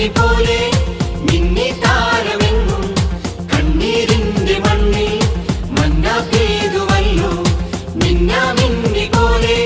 അഗ്നി പോലെ മിന്നി താരമെങ്ങും കണ്ണീരിന്റെ മണ്ണിൽ മന്ന പെയ്തുവല്ലോ മിന്ന മിന്നി പോലെ